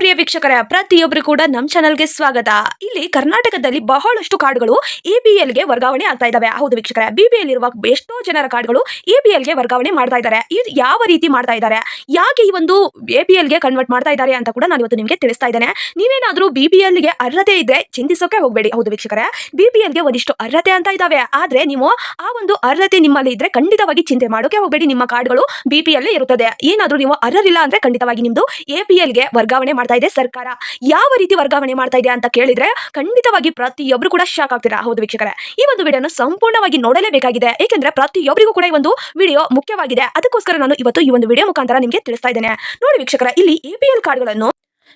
ಪ್ರಿಯ ವೀಕ್ಷಕರ ಪ್ರತಿಯೊಬ್ಬರು ಕೂಡ ನಮ್ಮ ಚಾನಲ್ಗೆ ಸ್ವಾಗತ. ಇಲ್ಲಿ ಕರ್ನಾಟಕದಲ್ಲಿ ಬಹಳಷ್ಟು ಕಾರ್ಡ್ಗಳು ಎಪಿಎಲ್ಗೆ ವರ್ಗಾವಣೆ ಆಗ್ತಾ ಇದಾವೆ ಹೌದು ವೀಕ್ಷಕರ ಬಿ ಇರುವ ಎಷ್ಟೋ ಜನರ ಕಾರ್ಡ್ಗಳು ಎಪಿಎಲ್ಗೆ ವರ್ಗಾವಣೆ ಮಾಡ್ತಾ ಇದ್ದಾರೆ. ಇದು ಯಾವ ರೀತಿ ಮಾಡ್ತಾ ಇದ್ದಾರೆ? ಯಾಕೆ ಈ ಒಂದು ಎ ಗೆ ಕನ್ವರ್ಟ್ ಮಾಡ್ತಾ ಇದ್ದಾರೆ ಅಂತ ಕೂಡ ನಾನು ಇವತ್ತು ನಿಮಗೆ ತಿಳಿಸ್ತಾ ಇದ್ದೇನೆ. ನೀವೇನಾದರೂ ಬಿ ಗೆ ಅರ್ಹತೆ ಇದ್ರೆ ಚಿಂತಿಸೋಕೆ ಹೋಗಬೇಡಿ. ಹೌದು ವೀಕ್ಷಕರೇ ಬಿ ಗೆ ಒಂದಿಷ್ಟು ಅರ್ಹತೆ ಅಂತ ಇದಾವೆ ಆದ್ರೆ ನೀವು ಆ ಒಂದು ಅರ್ಹತೆ ನಿಮ್ಮಲ್ಲಿ ಇದ್ರೆ ಖಂಡಿತವಾಗಿ ಚಿಂತೆ ಮಾಡೋಕೆ ಹೋಗಬೇಡಿ. ನಿಮ್ಮ ಕಾರ್ಡ್ಗಳು ಬಿ ಪಿ ಇರುತ್ತದೆ. ಏನಾದರೂ ನೀವು ಅರ್ಹರಿಲ್ಲ ಅಂದ್ರೆ ಖಂಡಿತವಾಗಿ ನಿಮ್ದು ಎ ಗೆ ವರ್ಗಾವಣೆ ಮಾಡ್ತಾ ಇದೆ ಸರ್ಕಾರ. ಯಾವ ರೀತಿ ವರ್ಗಾವಣೆ ಮಾಡ್ತಾ ಇದೆ ಅಂತ ಕೇಳಿದ್ರೆ ಖಂಡಿತವಾಗಿ ಪ್ರತಿಯೊಬ್ರು ಕೂಡ ಶಾಕ್ ಆಗ್ತೀರಾ? ಹೌದು ವೀಕ್ಷಕರೇ. ಈ ಒಂದು ವಿಡಿಯೋನ ಸಂಪೂರ್ಣವಾಗಿ ನೋಡಲೇಬೇಕಾಗಿದೆ. ಏಕೆಂದ್ರೆ ಪ್ರತಿಯೊಬ್ಬರಿಗೂ ಕೂಡ ಈ ಒಂದು ವಿಡಿಯೋ ಮುಖ್ಯವಾಗಿದೆ. ಅದಕ್ಕೋಸ್ಕರ ನಾನು ಇವತ್ತು ಈ ಒಂದು ವಿಡಿಯೋ ಮುಖಾಂತರ ನಿಮಗೆ ತಿಳಿಸ್ತಾ ಇದ್ದೇನೆ. ನೋಡಿ ವೀಕ್ಷಕರ, ಇಲ್ಲಿ ಎಪಿಎಲ್ ಕಾರ್ಡ್ಗಳನ್ನು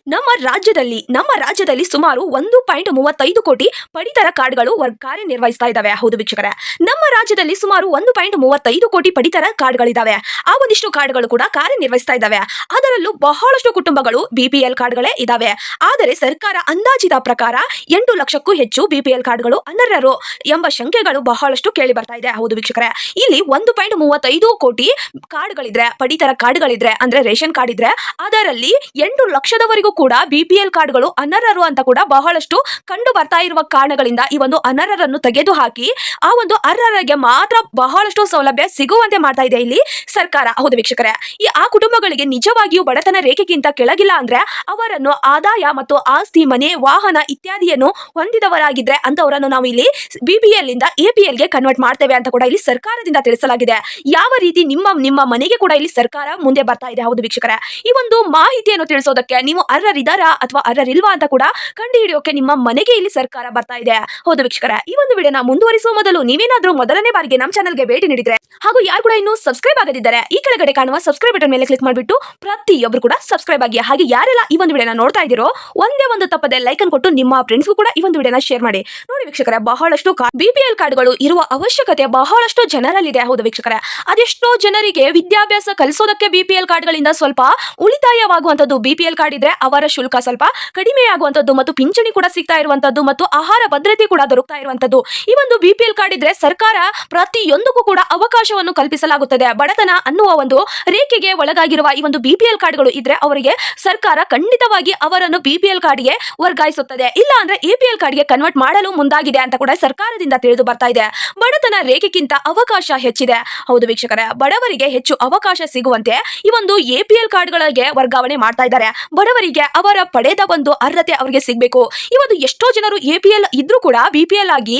ನಮ್ಮ ರಾಜ್ಯದಲ್ಲಿ ನಮ್ಮ ರಾಜ್ಯದಲ್ಲಿ ಸುಮಾರು ಒಂದು ಪಾಯಿಂಟ್ ಮೂವತ್ತೈದು ಕೋಟಿ ಪಡಿತರ ಕಾರ್ಡ್ಗಳು ಕಾರ್ಯನಿರ್ವಹಿಸ್ತಾ ಇದ್ದಾವೆ. ಹೌದು ವೀಕ್ಷಕರೇ. ನಮ್ಮ ರಾಜ್ಯದಲ್ಲಿ ಸುಮಾರು ಒಂದು ಪಾಯಿಂಟ್ ಮೂವತ್ತೈದು ಕೋಟಿ ಪಡಿತರ ಕಾರ್ಡ್ಗಳಿದಾವೆ ಆ ಒಂದಿಷ್ಟು ಕಾರ್ಡ್ಗಳು ಕೂಡ ಕಾರ್ಯನಿರ್ವಹಿಸ್ತಾ ಇದ್ದಾವೆ. ಅದರಲ್ಲೂ ಬಹಳಷ್ಟು ಕುಟುಂಬಗಳು ಬಿಪಿಎಲ್ ಕಾರ್ಡ್ಗಳೇ ಇದಾವೆ ಆದರೆ ಸರ್ಕಾರ ಅಂದಾಜಿದ ಪ್ರಕಾರ ಎಂಟು ಲಕ್ಷಕ್ಕೂ ಹೆಚ್ಚು ಬಿಪಿಎಲ್ ಕಾರ್ಡ್ಗಳು ಅನರ್ಹರು ಎಂಬ ಶಂಕೆಗಳು ಬಹಳಷ್ಟು ಕೇಳಿ ಬರ್ತಾ ಇದೆ. ಹೌದು ವೀಕ್ಷಕರೇ. ಇಲ್ಲಿ ಒಂದು ಪಾಯಿಂಟ್ ಮೂವತ್ತೈದು ಕೋಟಿ ಕಾರ್ಡ್ಗಳಿದ್ರೆ, ಪಡಿತರ ಕಾರ್ಡ್ಗಳಿದ್ರೆ, ಅಂದ್ರೆ ರೇಷನ್ ಕಾರ್ಡ್ ಇದ್ರೆ, ಅದರಲ್ಲಿ ಎಂಟು ಲಕ್ಷದವರೆಗೂ ಕೂಡ ಬಿಪಿಎಲ್ ಕಾರ್ಡ್ಗಳು ಅನರ್ಹರು ಅಂತ ಕೂಡ ಬಹಳಷ್ಟು ಕಂಡು ಬರ್ತಾ ಇರುವ ಕಾರಣಗಳಿಂದ ಈ ಒಂದು ಅನರ್ಹರನ್ನು ತೆಗೆದುಹಾಕಿ ಆ ಒಂದು ಅರ್ಹರಿಗೆ ಮಾತ್ರ ಬಹಳಷ್ಟು ಸೌಲಭ್ಯ ಸಿಗುವಂತೆ ಮಾಡ್ತಾ ಇದೆ ಇಲ್ಲಿ ಸರ್ಕಾರ. ಹೌದು ವೀಕ್ಷಕರೇ, ಈ ಆ ಕುಟುಂಬಗಳಿಗೆ ನಿಜವಾಗಿಯೂ ಬಡತನ ರೇಖೆಗಿಂತ ಕೆಳಗಿಲ್ಲ ಅಂದ್ರೆ ಅವರನ್ನು ಆದಾಯ ಮತ್ತು ಆಸ್ತಿ, ಮನೆ, ವಾಹನ ಇತ್ಯಾದಿಯನ್ನು ಹೊಂದಿದವರಾಗಿದ್ರೆ ಅಂತವರನ್ನು ನಾವು ಇಲ್ಲಿ ಬಿಪಿಎಲ್ ಇಂದ ಎಪಿಎಲ್ಗೆ ಕನ್ವರ್ಟ್ ಮಾಡ್ತೇವೆ ಅಂತ ಕೂಡ ಇಲ್ಲಿ ಸರ್ಕಾರದಿಂದ ತಿಳಿಸಲಾಗಿದೆ. ಯಾವ ರೀತಿ ನಿಮ್ಮ ನಿಮ್ಮ ಮನೆಗೆ ಕೂಡ ಇಲ್ಲಿ ಸರ್ಕಾರ ಮುಂದೆ ಬರ್ತಾ ಇದೆ. ಹೌದು ವೀಕ್ಷಕರೇ, ಈ ಒಂದು ಮಾಹಿತಿಯನ್ನು ತಿಳಿಸೋದಕ್ಕೆ ನೀವು ಅರ್ಹರಿದ್ದಾರಾ ಅಥವಾ ಅರ್ಹರಿಲ್ವಾ ಅಂತ ಕೂಡ ಕಂಡುಹಿಡಿಯೋಕೆ ನಿಮ್ಮ ಮನೆಗೆ ಇಲ್ಲಿ ಸರ್ಕಾರ ಬರ್ತಾ ಇದೆ. ಹೌದು ವೀಕ್ಷಕರ, ಈ ಒಂದು ವಿಡಿಯೋನ ಮುಂದುವರಿಸುವ ಮೊದಲು ನೀವೇನಾದ್ರೂ ಮೊದಲನೇ ಬಾರಿಗೆ ನಮ್ಮ ಚಾನಲ್ಗೆ ಭೇಟಿ ನೀಡಿದ್ರೆ ಹಾಗೂ ಯಾರು ಕೂಡ ಇನ್ನು ಸಬ್ಸ್ಕ್ರೈಬ್ ಆಗದಿದ್ದಾರೆ ಈ ಕೆಳಗಡೆ ಕಾಣುವ ಸಬ್ಸ್ಕ್ರೈಬ್ ಬಟನ್ ಮೇಲೆ ಕ್ಲಿಕ್ ಮಾಡಿಬಿಟ್ಟು ಪ್ರತಿಯೊಬ್ಬರು ಕೂಡ ಸಬ್ಸ್ಕ್ರೈಬ್ ಆಗಿ ಹಾಗೆ ಯಾರೆಲ್ಲ ಈ ಒಂದು ವಿಡಿಯೋನ ನೋಡ್ತಾ ಇದ್ದೀರೋ ಒಂದೇ ಒಂದು ತಪ್ಪದೆ ಲೈಕ್ ಅನ್ನು ಕೊಟ್ಟು ನಿಮ್ಮ ಫ್ರೆಂಡ್ಸ್ಗೂ ಕೂಡ ಈ ಒಂದು ವಿಡಿಯೋನ ಶೇರ್ ಮಾಡಿ. ನೋಡಿ ವೀಕ್ಷಕರೇ, ಬಹಳಷ್ಟು ಬಿಪಿಎಲ್ ಕಾರ್ಡ್ಗಳು ಇರುವ ಅವಶ್ಯಕತೆ ಬಹಳಷ್ಟು ಜನರಲ್ಲಿದೆ. ಹೌದು ವೀಕ್ಷಕರೇ, ಅದೆಷ್ಟೋ ಜನರಿಗೆ ವಿದ್ಯಾಭ್ಯಾಸ ಕಲಿಸೋದಕ್ಕೆ ಬಿಪಿಎಲ್ ಕಾರ್ಡ್ಗಳಿಂದ ಸ್ವಲ್ಪ ಉಳಿತಾಯವಾಗುವಂಥದ್ದು ಬಿಪಿಎಲ್ ಕಾರ್ಡ್ ಇದ್ರೆ ಅವರ ಶುಲ್ಕ ಸ್ವಲ್ಪ ಕಡಿಮೆ ಆಗುವಂಥದ್ದು ಮತ್ತು ಪಿಂಚಣಿ ಕೂಡ ಸಿಗ್ತಾ ಇರುವಂತದ್ದು ಮತ್ತು ಆಹಾರ ಭದ್ರತೆ ಕೂಡ ದೊರಕ್ತಾ ಇರುವಂತದ್ದು ಈ ಒಂದು ಬಿಪಿಎಲ್ ಕಾರ್ಡ್ ಇದ್ರೆ ಸರ್ಕಾರ ಪ್ರತಿಯೊಂದಕ್ಕೂ ಕೂಡ ಅವಕಾಶವನ್ನು ಕಲ್ಪಿಸಲಾಗುತ್ತದೆ. ಬಡತನ ಅನ್ನುವ ಒಂದು ರೇಖೆಗೆ ಒಳಗಾಗಿರುವ ಈ ಒಂದು ಬಿಪಿಎಲ್ ಕಾರ್ಡ್ಗಳು ಇದ್ರೆ ಅವರಿಗೆ ಸರ್ಕಾರ ಖಂಡಿತವಾಗಿ ಅವರನ್ನು ಬಿಪಿಎಲ್ ಕಾರ್ಡ್ಗೆ ವರ್ಗಾಯಿಸುತ್ತದೆ. ಇಲ್ಲ ಅಂದ್ರೆ ಎಪಿಎಲ್ ಕಾರ್ಡ್ಗೆ ಕನ್ವರ್ಟ್ ಮಾಡಲು ಮುಂದಾಗಿದೆ ಅಂತ ಕೂಡ ಸರ್ಕಾರದಿಂದ ತಿಳಿದು ಬರ್ತಾ ಇದೆ. ಬಡತನ ರೇಖೆಗಿಂತ ಅವಕಾಶ ಹೆಚ್ಚಿದೆ. ಹೌದು ವೀಕ್ಷಕರೇ, ಬಡವರಿಗೆ ಹೆಚ್ಚು ಅವಕಾಶ ಸಿಗುವಂತೆ ಈ ಒಂದು ಎಪಿಎಲ್ ಕಾರ್ಡ್ಗಳಿಗೆ ವರ್ಗಾವಣೆ ಮಾಡ್ತಾ ಇದ್ದಾರೆ. ಬಡವರಿಗೆ ಅವರ ಪಡೆದ ಒಂದು ಅರ್ಹತೆ ಅವರಿಗೆ ಸಿಗಬೇಕು. ಈ ಒಂದು ಎಷ್ಟೋ ಜನರು ಎಪಿಎಲ್ ಇದ್ರೂ ಕೂಡ ಬಿಪಿಎಲ್ ಆಗಿ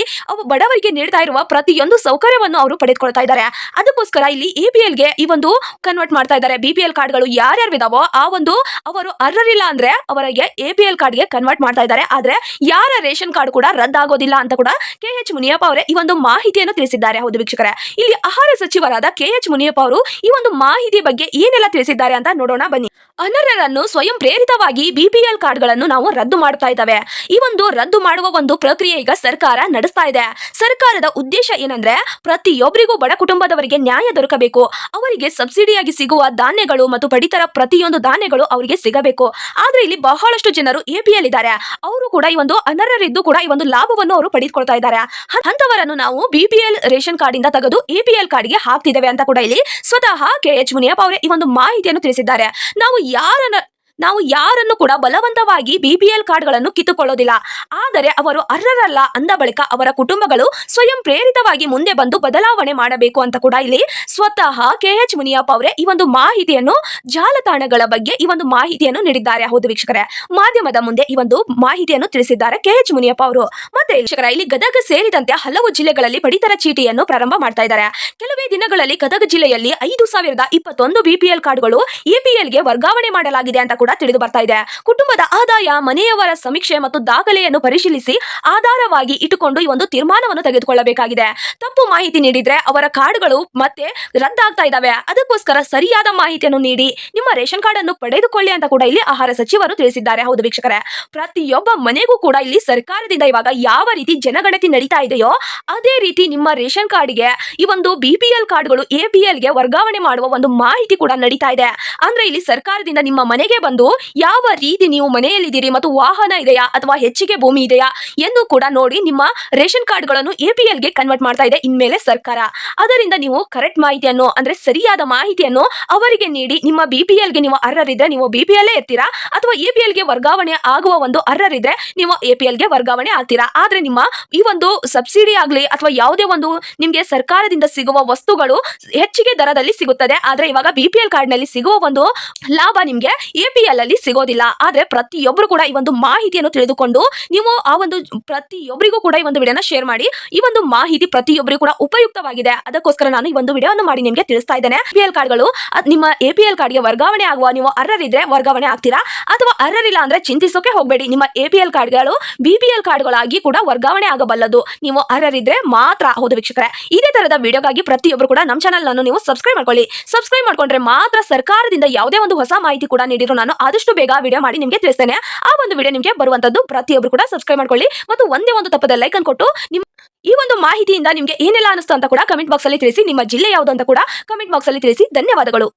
ಬಡವರಿಗೆ ನೀಡ್ತಾ ಇರುವ ಪ್ರತಿಯೊಂದು ಸೌಕರ್ಯವನ್ನು ಅವರು ಪಡೆದುಕೊಳ್ತಾ ಇದ್ದಾರೆ. ಅದಕ್ಕೋಸ್ಕರ ಇಲ್ಲಿ ಎಪಿಎಲ್ಗೆ ಈ ಒಂದು ಕನ್ವರ್ಟ್ ಮಾಡ್ತಾ ಇದ್ದಾರೆ. ಬಿಪಿಎಲ್ ಕಾರ್ಡ್ಗಳು ಯಾರ್ಯಾರು ಇದಾವೋ ಆ ಒಂದು ಅವರು ಅರ್ಹರಿಲ್ಲ ಅಂದ್ರೆ ಅವರಿಗೆ ಎಪಿಎಲ್ ಕಾರ್ಡ್ಗೆ ಕನ್ವರ್ಟ್ ಮಾಡ್ತಾ ಇದ್ದಾರೆ. ಆದ್ರೆ ಯಾರ ರೇಷನ್ ಕಾರ್ಡ್ ಕೂಡ ರದ್ದಾಗೋದಿಲ್ಲ ಅಂತ ಕೂಡ ಕೆ ಎಚ್ ಮುನಿಯಪ್ಪ ಅವರೇ ಈ ಒಂದು ಮಾಹಿತಿಯನ್ನು ತಿಳಿಸಿದ್ದಾರೆ. ಹೌದು ವೀಕ್ಷಕರೇ. ಇಲ್ಲಿ ಆಹಾರ ಸಚಿವರಾದ ಕೆ ಎಚ್ ಮುನಿಯಪ್ಪ ಅವರು ಈ ಒಂದು ಮಾಹಿತಿ ಬಗ್ಗೆ ಏನೆಲ್ಲ ತಿಳಿಸಿದ್ದಾರೆ ಅಂತ ನೋಡೋಣ ಬನ್ನಿ. ಅನರ್ಹರನ್ನು ಸ್ವಯಂ ಪ್ರೇರಿತವಾಗಿ ಬಿಪಿಎಲ್ ಕಾರ್ಡ್ಗಳನ್ನು ನಾವು ರದ್ದು ಮಾಡ್ತಾ ಇದ್ದಾವೆ. ಈ ಒಂದು ರದ್ದು ಮಾಡುವ ಒಂದು ಪ್ರಕ್ರಿಯೆ ಈಗ ಸರ್ಕಾರ ನಡೆಸ್ತಾ ಇದೆ. ಸರ್ಕಾರದ ಉದ್ದೇಶ ಏನಂದ್ರೆ ಪ್ರತಿಯೊಬ್ಬರಿಗೂ ಬಡ ಕುಟುಂಬದವರಿಗೆ ನ್ಯಾಯ ದೊರಕಬೇಕು. ಅವರಿಗೆ ಸಬ್ಸಿಡಿಯಾಗಿ ಸಿಗುವ ಧಾನ್ಯಗಳು ಮತ್ತು ಪಡಿತರ ಪ್ರತಿಯೊಂದು ಧಾನ್ಯಗಳು ಅವರಿಗೆ ಸಿಗಬೇಕು. ಆದ್ರೆ ಇಲ್ಲಿ ಬಹಳಷ್ಟು ಜನರು ಎಪಿಎಲ್ ಇದ್ದಾರೆ ಅವರು ಕೂಡ ಈ ಒಂದು ಅನರ್ಹರಿದ್ದು ಕೂಡ ಈ ಒಂದು ಲಾಭವನ್ನು ಅವರು ಪಡೆದುಕೊಳ್ತಾ ಇದ್ದಾರೆ. ಅಂತವರನ್ನು ನಾವು ಬಿಪಿಎಲ್ ರೇಷನ್ ಕಾರ್ಡ್ ಇಂದ ತೆಗೆದು ಎಪಿಎಲ್ ಕಾರ್ಡ್ಗೆ ಹಾಕ್ತಿದ್ದೇವೆ ಅಂತ ಕೂಡ ಇಲ್ಲಿ ಸ್ವತಃ ಕೆ ಎಚ್ ಮುನಿಯಪ್ಪ ಅವರೇ ಈ ಒಂದು ಮಾಹಿತಿಯನ್ನು ತಿಳಿಸಿದ್ದಾರೆ. ನಾವು ಯಾರನ್ನ ನಾವು ಯಾರನ್ನು ಕೂಡ ಬಲವಂತವಾಗಿ ಬಿಪಿಎಲ್ ಕಾರ್ಡ್ಗಳನ್ನು ಕಿತ್ತುಕೊಳ್ಳೋದಿಲ್ಲ. ಆದರೆ ಅವರು ಅರ್ಹರಲ್ಲ ಅಂದ ಬಳಿಕ ಅವರ ಕುಟುಂಬಗಳು ಸ್ವಯಂ ಪ್ರೇರಿತವಾಗಿ ಮುಂದೆ ಬಂದು ಬದಲಾವಣೆ ಮಾಡಬೇಕು ಅಂತ ಕೂಡ ಇಲ್ಲಿ ಸ್ವತಃ ಕೆ ಎಚ್ ಮುನಿಯಪ್ಪ ಅವರೇ ಈ ಒಂದು ಮಾಹಿತಿಯನ್ನು ಜಾಲತಾಣಗಳ ಬಗ್ಗೆ ಈ ಒಂದು ಮಾಹಿತಿಯನ್ನು ನೀಡಿದ್ದಾರೆ. ಹೌದು ವೀಕ್ಷಕರೇ, ಮಾಧ್ಯಮದ ಮುಂದೆ ಈ ಒಂದು ಮಾಹಿತಿಯನ್ನು ತಿಳಿಸಿದ್ದಾರೆ ಕೆಎಚ್ ಮುನಿಯಪ್ಪ ಅವರು. ಮತ್ತೆ ವೀಕ್ಷಕರ, ಇಲ್ಲಿ ಗದಗ ಸೇರಿದಂತೆ ಹಲವು ಜಿಲ್ಲೆಗಳಲ್ಲಿ ಪಡಿತರ ಚೀಟಿಯನ್ನು ಪ್ರಾರಂಭ ಮಾಡ್ತಾ ಇದ್ದಾರೆ. ಕೆಲವೇ ದಿನಗಳಲ್ಲಿ ಗದಗ ಜಿಲ್ಲೆಯಲ್ಲಿ ಐದು ಸಾವಿರದ ಇಪ್ಪತ್ತೊಂದು ಬಿಪಿಎಲ್ ಕಾರ್ಡ್ಗಳು ಎಪಿಎಲ್ಗೆ ವರ್ಗಾವಣೆ ಮಾಡಲಾಗಿದೆ ಅಂತ ಕೂಡ ತಿಳಿದು ಬರ್ತಾ ಇದೆ. ಕುಟುಂಬದ ಆದಾಯ, ಮನೆಯವರ ಸಮೀಕ್ಷೆ ಮತ್ತು ದಾಖಲೆಯನ್ನು ಪರಿಶೀಲಿಸಿ ಆಧಾರವಾಗಿ ಇಟ್ಟುಕೊಂಡು ಈ ಒಂದು ತೀರ್ಮಾನವನ್ನು ತೆಗೆದುಕೊಳ್ಳಬೇಕಾಗಿದೆ. ತಪ್ಪು ಮಾಹಿತಿ ನೀಡಿದ್ರೆ ಅವರ ಕಾರ್ಡ್ಗಳು ಮತ್ತೆ ರದ್ದಾಗ್ತಾ ಇದಾವೆ. ಅದಕ್ಕೋಸ್ಕರ ಸರಿಯಾದ ಮಾಹಿತಿಯನ್ನು ನೀಡಿ, ನಿಮ್ಮ ರೇಷನ್ ಕಾರ್ಡ್ ಅನ್ನು ಪಡೆದುಕೊಳ್ಳಿ ಅಂತ ಕೂಡ ಇಲ್ಲಿ ಆಹಾರ ಸಚಿವರು ತಿಳಿಸಿದ್ದಾರೆ. ಹೌದು ವೀಕ್ಷಕರೇ. ಪ್ರತಿಯೊಬ್ಬ ಮನೆಗೂ ಕೂಡ ಇಲ್ಲಿ ಸರ್ಕಾರದಿಂದ ಇವಾಗ ಯಾವ ರೀತಿ ಜನಗಣತಿ ನಡೀತಾ ಇದೆಯೋ, ಅದೇ ರೀತಿ ನಿಮ್ಮ ರೇಷನ್ ಕಾರ್ಡ್ಗೆ ಈ ಒಂದು ಬಿಪಿಎಲ್ ಕಾರ್ಡ್ಗಳು ಗೆ ವರ್ಗಾವಣೆ ಮಾಡುವ ಒಂದು ಮಾಹಿತಿ ಕೂಡ ನಡೀತಾ ಇದೆ. ಅಂದ್ರೆ ಇಲ್ಲಿ ಸರ್ಕಾರದಿಂದ ನಿಮ್ಮ ಮನೆಗೆ ಬಂದು ಬಂದು, ಯಾವ ರೀತಿ ನೀವು ಮನೆಯಲ್ಲಿದ್ದೀರಿ ಮತ್ತು ವಾಹನ ಇದೆಯಾ ಅಥವಾ ಹೆಚ್ಚಿಗೆ ಭೂಮಿ ಇದೆಯಾ ಎಂದು ಕೂಡ ನೋಡಿ ನಿಮ್ಮ ರೇಷನ್ ಕಾರ್ಡ್ಗಳನ್ನು ಎಪಿಎಲ್ಗೆ ಕನ್ವರ್ಟ್ ಮಾಡ್ತಾ ಇದೆ ಇನ್ಮೇಲೆ ಸರ್ಕಾರ. ಅದರಿಂದ ನೀವು ಕರೆಕ್ಟ್ ಮಾಹಿತಿಯನ್ನು, ಅಂದ್ರೆ ಸರಿಯಾದ ಮಾಹಿತಿಯನ್ನು ಅವರಿಗೆ ನೀಡಿ, ನಿಮ್ಮ ಬಿ ಪಿ ಎಲ್ಗೆ ನೀವು ಅರ್ಹರಿದ್ರೆ ನೀವು ಬಿ ಪಿ ಎಲ್ಲೇ ಇರ್ತೀರಾ ಅಥವಾ ಎ ಪಿ ಎಲ್ಗೆ ವರ್ಗಾವಣೆ ಆಗುವ ಒಂದು ಅರ್ಹರಿದ್ರೆ ನೀವು ಎ ಪಿ ಎಲ್ಗೆ ವರ್ಗಾವಣೆ ಆಗ್ತೀರಾ. ಆದರೆ ನಿಮ್ಮ ಈ ಒಂದು ಸಬ್ಸಿಡಿ ಆಗಲಿ ಅಥವಾ ಯಾವುದೇ ಒಂದು ನಿಮಗೆ ಸರ್ಕಾರದಿಂದ ಸಿಗುವ ವಸ್ತುಗಳು ಹೆಚ್ಚಿಗೆ ದರದಲ್ಲಿ ಸಿಗುತ್ತದೆ. ಆದರೆ ಇವಾಗ ಬಿ ಪಿ ಎಲ್ ಕಾರ್ಡ್ನಲ್ಲಿ ಸಿಗುವ ಒಂದು ಲಾಭ ನಿಮಗೆ ಎ ಪಿ ಎಲ್ ಅಲ್ಲಿ ಸಿಗೋದಿಲ್ಲ. ಆದ್ರೆ ಪ್ರತಿಯೊಬ್ಬರು ಕೂಡ ಈ ಒಂದು ಮಾಹಿತಿಯನ್ನು ತಿಳಿದುಕೊಂಡು ನೀವು ಆ ಒಂದು ಪ್ರತಿಯೊಬ್ಬರಿಗೂ ಕೂಡ ಈ ಒಂದು ವಿಡಿಯೋನ ಶೇರ್ ಮಾಡಿ. ಈ ಒಂದು ಮಾಹಿತಿ ಪ್ರತಿಯೊಬ್ಬರಿಗೂ ಕೂಡ ಉಪಯುಕ್ತವಾಗಿದೆ. ಅದಕ್ಕೋಸ್ಕರ ನಾನು ಈ ಒಂದು ವಿಡಿಯೋವನ್ನು ಮಾಡಿ ನಿಮಗೆ ತಿಳಿಸ್ತಾ ಇದ್ದೇನೆ. ಎಲ್ ಕಾರ್ಡ್ಗಳು ನಿಮ್ಮ ಎ ಪಿ ಎಲ್ ಕಾರ್ಡ್ಗೆ ವರ್ಗಾವಣೆ ಆಗುವ, ನೀವು ಅರ್ಹರಿದ್ರೆ ವರ್ಗಾವಣೆ ಆಗ್ತೀರಾ? ಅಥವಾ ಅರ್ಹರಿಲ್ಲ ಅಂದ್ರೆ ಚಿಂತಿಸೋಕೆ ಹೋಗಬೇಡಿ. ನಿಮ್ಮ ಎ ಪಿ ಎಲ್ ಕಾರ್ಡ್ಗಳು ಬಿ ಪಿ ಎಲ್ ಕಾರ್ಡ್ಗಳಾಗಿ ಕೂಡ ವರ್ಗಾವಣೆ ಆಗಬಲ್ಲದು. ನೀವು ಅರ್ಹರಿದ್ರೆ ಮಾತ್ರ, ಹೌದು ವೀಕ್ಷಕರೇ. ಇದೇ ತರದ ವಿಡಿಯೋಗಾಗಿ ಪ್ರತಿಯೊಬ್ಬರು ಕೂಡ ನಮ್ಮ ಚಾನಲ್ ಅನ್ನು ನೀವು ಸಬ್ಸ್ಕ್ರೈಬ್ ಮಾಡ್ಕೊಳ್ಳಿ. ಸಬ್ಸ್ಕ್ರೈಬ್ ಮಾಡ್ಕೊಂಡ್ರೆ ಮಾತ್ರ ಸರ್ಕಾರದಿಂದ ಯಾವುದೇ ಒಂದು ಹೊಸ ಮಾಹಿತಿ ಕೂಡ ನೀಡಿರೋ ಆದಷ್ಟು ಬೇಗ ವಿಡಿಯೋ ಮಾಡಿ ನಿಮಗೆ ತಿಳಿಸ್ತೇನೆ. ಆ ಒಂದು ವಿಡಿಯೋ ನಿಮಗೆ ಬರುವಂತದ್ದು ಪ್ರತಿಯೊಬ್ಬರು ಕೂಡ ಸಬ್ಸ್ಕ್ರೈಬ್ ಮಾಡ್ಕೊಳ್ಳಿ ಮತ್ತು ಒಂದೇ ಒಂದು ತಪ್ಪದ ಲೈಕ್ ಅನ್ನು ಕೊಟ್ಟು ನಿಮ್ಮ ಈ ಒಂದು ಮಾಹಿತಿಯಿಂದ ನಿಮಗೆ ಏನೆಲ್ಲ ಅನಿಸ್ತು ಅಂತ ಕೂಡ ಕಮೆಂಟ್ ಬಾಕ್ಸ್ ಅಲ್ಲಿ ತಿಳಿಸಿ, ನಿಮ್ಮ ಜಿಲ್ಲೆ ಯಾವುದು ಅಂತ ಕೂಡ ಕಮೆಂಟ್ ಬಾಕ್ಸ್ ಅಲ್ಲಿ ತಿಳಿಸಿ. ಧನ್ಯವಾದಗಳು.